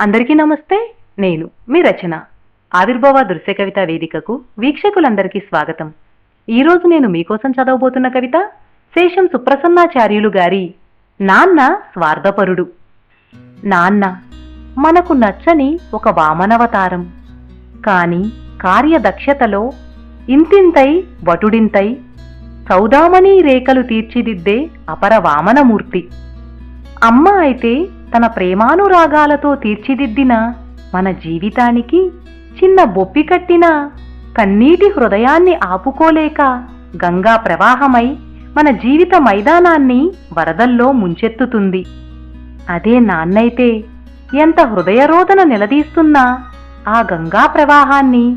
అందరికీ నమస్తే నేను మీ రచన. ఆవిర్భావ దృశ్య కవిత వేదికకు వీక్షకులందరికీ స్వాగతం. ఈరోజు నేను మీకోసం చదవబోతున్న కవిత శేషం సుప్రసన్నాచార్యులు గారి నాన్న స్వార్థపరుడు. నాన్న మనకు నచ్చని ఒక వామనవతారం. కాని కార్యదక్షతలో ఇంతింతై వటుడింతై సౌదామణి రేఖలు తీర్చిదిద్దే అపర వామనమూర్తి. అమ్మ అయితే తన ప్రేమానురాగాలతో తీర్చిదిద్దిన మన జీవితానికి చిన్న బొప్పి కట్టిన కన్నీటి హృదయాన్ని ఆపుకోలేక గంగా ప్రవాహమై మన జీవిత మైదానాన్ని వరదల్లో ముంచెత్తుతుంది. అదే నాన్నైతే ఎంత హృదయరోదన నిలదీస్తున్నా ఆ గంగా ప్రవాహాన్ని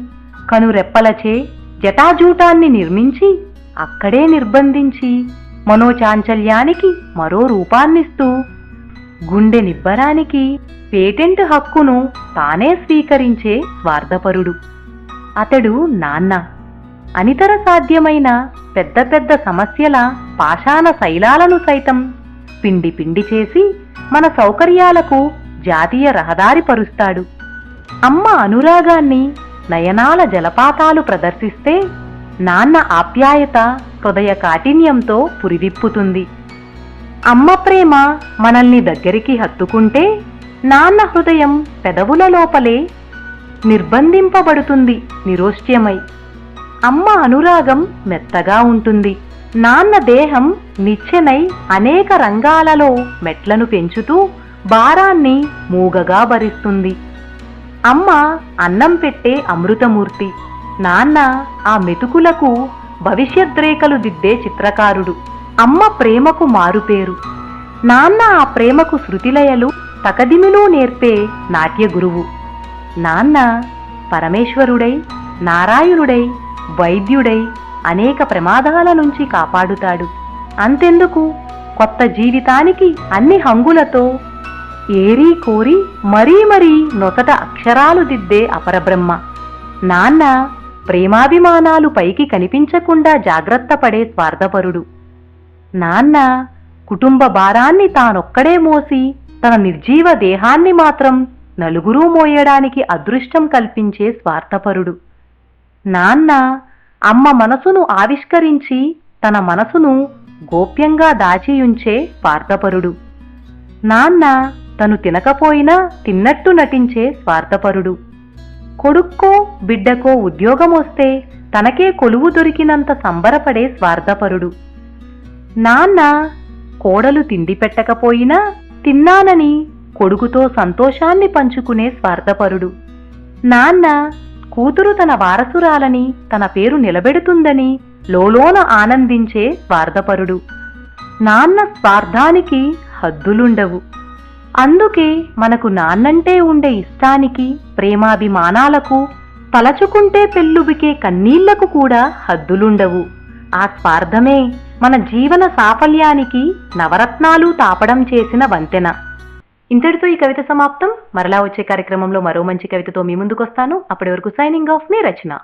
కనురెప్పలచే జటాజూటాన్ని నిర్మించి అక్కడే నిర్బంధించి మనోచాంచల్యానికి మరో రూపాన్నిస్తూ గుండె నిబ్బరానికి పేటెంట్ హక్కును తానే స్వీకరించే స్వార్థపరుడు. అతడు నాన్న. అనితర సాధ్యమైన పెద్ద పెద్ద సమస్యల పాషాణ శైలాలను సైతం పిండి పిండి చేసి మన సౌకర్యాలకు జాతీయ రహదారి పరుస్తాడు. అమ్మ అనురాగాన్ని నయనాల జలపాతాలు ప్రదర్శిస్తే నాన్న ఆప్యాయత హృదయ కాఠిన్యంతో పురివిప్పుతుంది అమ్మ ప్రేమ మనల్ని దగ్గరికి హత్తుకుంటే నాన్న హృదయం పెదవుల లోపలే నిర్బంధింపబడుతుంది నిరోష్యమై అమ్మ అనురాగం మెత్తగా ఉంటుంది. నాన్న దేహం నిచ్చెనై అనేక రంగాలలో మెట్లను పెంచుతూ భారాన్ని మూగగా భరిస్తుంది. అమ్మ అన్నం పెట్టే అమృతమూర్తి. నాన్న ఆ మెతుకులకు భవిష్యద్రేఖలు దిద్దే చిత్రకారుడు. అమ్మ ప్రేమకు మారుపేరు. నాన్న ఆ ప్రేమకు శృతిలయలు తకదిమిలో నేర్పే నాట్య గురువు. నాన్న పరమేశ్వరుడై నారాయణుడై వైద్యుడై అనేక ప్రమాదాల నుంచి కాపాడుతాడు. అంతెందుకు? కొత్త జీవితానికి అన్ని హంగులతో ఏరీ కోరి మరీ మరీ నొసట అక్షరాలు దిద్దే అపరబ్రహ్మ. నాన్న ప్రేమాభిమానాలు పైకి కనిపించకుండా జాగ్రత్త పడే స్వార్థపరుడు. నాన్న కుటుంబ భారాన్ని తానొక్కడే మోసి తన నిర్జీవ దేహాన్ని మాత్రం నలుగురూ మోయడానికి అదృష్టం కల్పించే స్వార్థపరుడు. నాన్న అమ్మ మనసును ఆవిష్కరించి తన మనసును గోప్యంగా దాచియుంచే స్వార్థపరుడు. నాన్న తను తినకపోయినా తిన్నట్టు నటించే స్వార్థపరుడు. కొడుక్కో బిడ్డకో ఉద్యోగం వస్తే తనకే కొలువు దొరికినంత సంబరపడే స్వార్థపరుడు. నాన్న కోడలు తిండి పెట్టకపోయినా తిన్నానని కొడుకుతో సంతోషాన్ని పంచుకునే స్వార్థపరుడు. నాన్న కూతురు తన వారసురాలని తన పేరు నిలబెడుతుందని లోలోన ఆనందించే స్వార్థపరుడు. నాన్న స్వార్థానికి హద్దులుండవు. అందుకే మనకు నాన్నంటే ఉండే ఇష్టానికి ప్రేమాభిమానాలకు తలచుకుంటే పెళ్ళుబికే కన్నీళ్ళకు కూడా హద్దులుండవు. ఆ స్వార్థమే మన జీవన సాఫల్యానికి నవరత్నాలు తాపడం చేసిన వంతెన. ఇంతటితో ఈ కవిత సమాప్తం. మరలా వచ్చే కార్యక్రమంలో మరో మంచి కవితతో మీ ముందుకొస్తాను. అప్పటి వరకు సైనింగ్ ఆఫ్ మీ రచన.